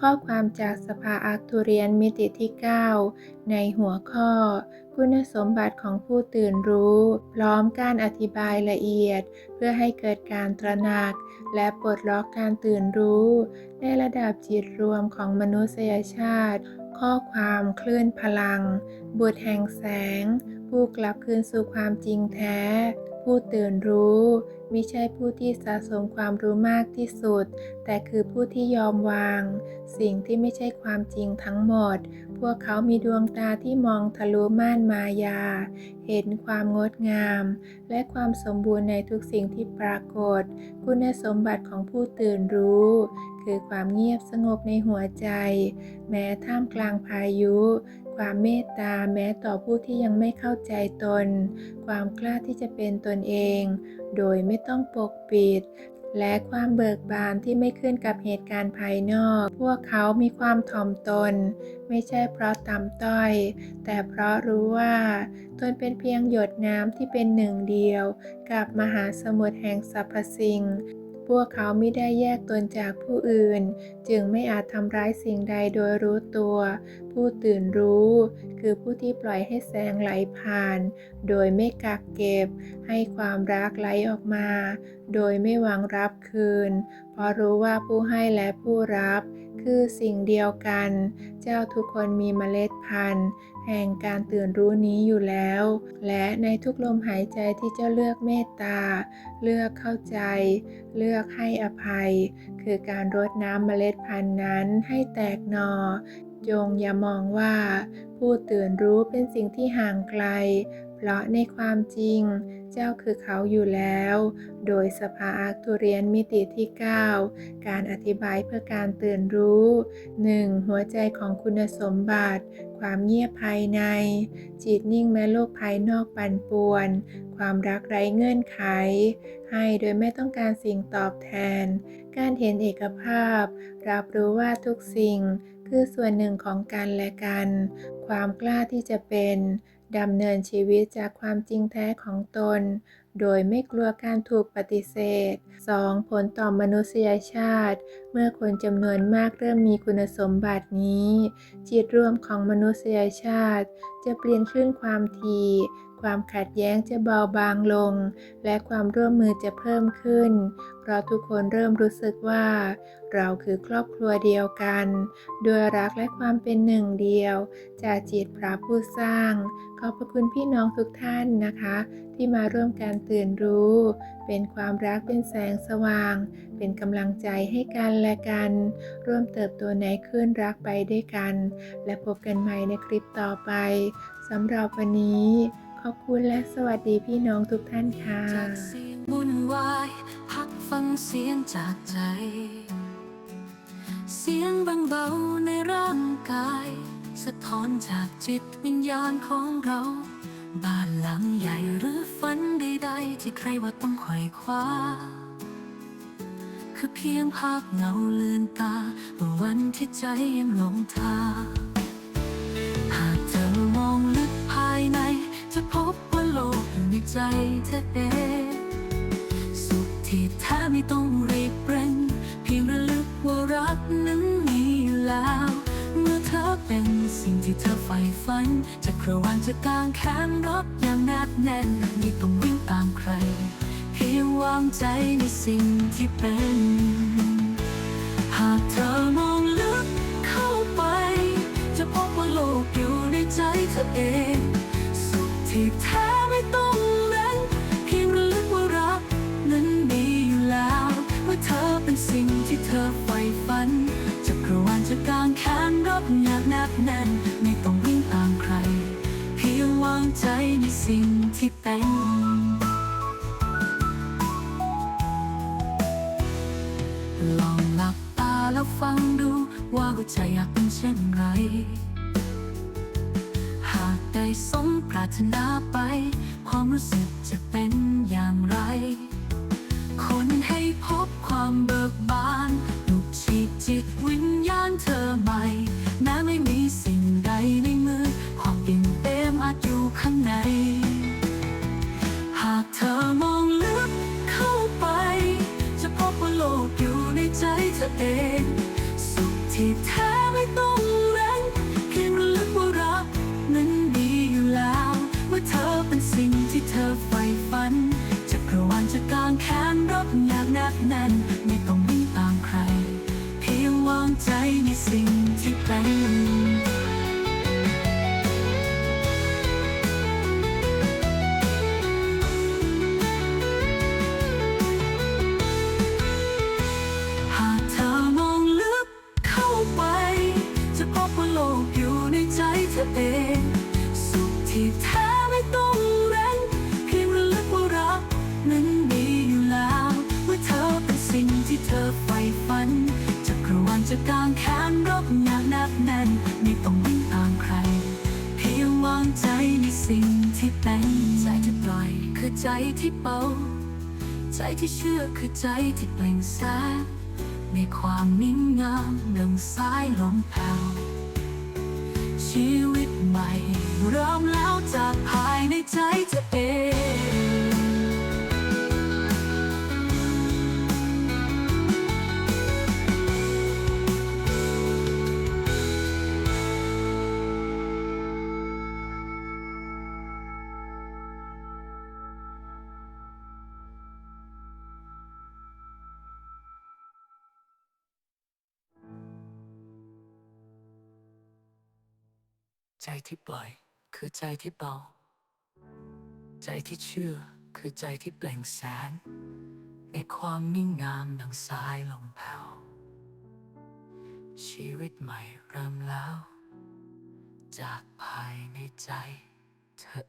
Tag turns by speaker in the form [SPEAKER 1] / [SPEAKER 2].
[SPEAKER 1] ข้อความจากสภาอาร์ตูเรียนมิติที่ 9 ในหัวข้อ คุณสมบัติของผู้ตื่นรู้ พร้อมการอธิบายละเอียด เพื่อให้เกิดการตระหนัก และปลดล็อกการตื่นรู้ ในระดับจิตรวมของมนุษยชาติ ข้อความคลื่นพลัง บุตรแห่งแสง ผู้กลับคืนสู่ความจริงแท้ ผู้ตื่นรู้มิใช่ผู้ที่สะสมความรู้มากที่สุด แต่คือผู้ที่ยอมวาง สิ่งที่ไม่ใช่ความจริงทั้งหมด พวกเขามีดวงตาที่มองทะลุม่านมายา เห็นความงดงาม และความสมบูรณ์ในทุกสิ่งที่ปรากฏ คุณสมบัติของผู้ตื่นรู้ คือความเงียบสงบในหัวใจ แม้ท่ามกลางพายุ ความเมตตาแม้ต่อผู้ที่ยังไม่เข้าใจตน ความกล้าที่จะเป็นตนเอง โดยไม่ต้องปกปิด และความเบิกบานที่ไม่ขึ้นกับเหตุการณ์ภายนอก พวกเขามีความถ่อมตน ไม่ใช่เพราะต่ำต้อย แต่เพราะรู้ว่า ตนเป็นเพียงหยดน้ำที่เป็นหนึ่งเดียว กับมหาสมุทรแห่งสรรพสิ่ง วกเขาไม่ได้แยกตนจากผู้อื่น จึงไม่อาจทำร้ายสิ่งใดโดยรู้ตัว ผู้ตื่นรู้ คือผู้ที่ปล่อยให้แสงไหลผ่าน โดยไม่กักเก็บ ให้ความรักไหลออกมา โดยไม่หวังรับคืน เพราะรู้ว่าผู้ให้และผู้รับ คือสิ่งเดียวกัน เจ้าทุกคนมีเมล็ดพันธุ์ แห่งการตื่นรู้นี้อยู่แล้ว และในทุกลมหายใจที่เจ้าเลือกเมตตา เลือกเข้าใจ เลือกให้อภัย คือการรดน้ำเมล็ดพันธุ์นั้นให้แตกหนอจงอย่ามองว่า ผู้ตื่นรู้เป็นสิ่งที่ห่างไกล เพราะในความจริง เจ้าคือเขาอยู่แล้ว โดยสภาอาร์ตูเรียนมิติที่ 9 การอธิบายเพื่อการตื่นรู้ 1. หัวใจของคุณสมบัติ ความเงียบภายใน จิตนิ่งแม้โลกภายนอกปั่นป่วน ความรักไร้เงื่อนไข ให้โดยไม่ต้องการสิ่งตอบแทน การเห็นเอกภาพ รับรู้ว่าทุกสิ่งคือส่วนหนึ่งของกันและกัน ความกล้าที่จะเป็น ดำเนินชีวิตจากความจริงแท้ของตน โดยไม่กลัวการถูกปฏิเสธ 2. ผลต่อมนุษยชาติ เมื่อคนจำนวนมากเริ่มมีคุณสมบัตินี้ จิตรวมของมนุษยชาติ จะเปลี่ยนคลื่นความถี่ ความขัดแย้งจะเบาบางลง และความร่วมมือจะเพิ่มขึ้น เพราะทุกคนเริ่มรู้สึกว่า เราคือครอบครัวเดียวกันด้วยรักและความเป็นหนึ่งเดียว จากจิตพระผู้สร้าง ขอบพระคุณพี่น้องทุกท่านนะคะ ที่มาร่วมการตื่นรู้ เป็นความรักเป็นแสงสว่าง เป็นกำลังใจให้กันและกัน ร่วมเติบโตในคลื่นรักไปด้วยกัน และพบกันใหม่ในคลิปต่อไปสำหรับวันนี้ ขอบคุณและสวัสดีพี่น้องทุกท่านค่ะ
[SPEAKER 2] จากเสียงวุ่นวายพักฟังเสียงจากใจ เสียงบางเบาในร่างกาย สะท้อนจากจิตวิญญาณของเรา บ้านหลังใหญ่หรือฝันใดๆที่ใครว่าต้องไขว่คว้า คือเพียงภาพเงาเลือนตาวันที่ใจยังหลงทาง สุขที่แท้ไม่ต้องรีบเร่งเพียงระลึกว่ารักนั้นมีแล้ว เมื่อเธอเป็นสิ่งที่เธอใฝ่ฝันจะกระวันจะกางแขนรับอย่างแนบแน่นไม่ต้องวิ่งตามใครเพียงวางใจในสิ่งที่เป็น หากเธอมองลึกเข้าไป จะพบว่าโลกอยู่ในใจเธอเอง สุขที่แท้ ฝ่ฝัน จักรวาลจะกลางแขนรับอยางแนบแน่น ไม่ต้องวิ่งตามใคร เพียงวางใจในสิ่งที่เป็นลองหลับตาแล้วฟังดูว่าหัวใจอยากเป็นเช่นไร หากได้สมปรารถนาไป ความรู้สึกจะเป็นอย่างไร วาลจางแขนรบอยากแนบแน่นไม่ต้องวิ่งตามใคร เพียงวางใจในสิ่งที่เป็นหากเธอมองลึกเข้าไป จะพบว่าโลกอยู่ในใจเธอเอง สุขที่แท้ ต้องวิ่งตามใคร เพียงวางใจในสิ่งที่เป็นใจที่ปล่อยคือใจที่เบาใจที่เชื่อคือใจที่เปล่งแสงมีความนิ่งงามดังสายลมแผ่วชีวิตใหม่เริ่มแล้วจากภายในใจเธอเอง ใจที่ปล่อย คือใจที่เบา ใจที่เชื่อคือใจที่เปล่งแสงในความนิ่งงามดังสายลมแผ่วชีวิตใหม่เริ่มแล้ว จากภายในใจเธอ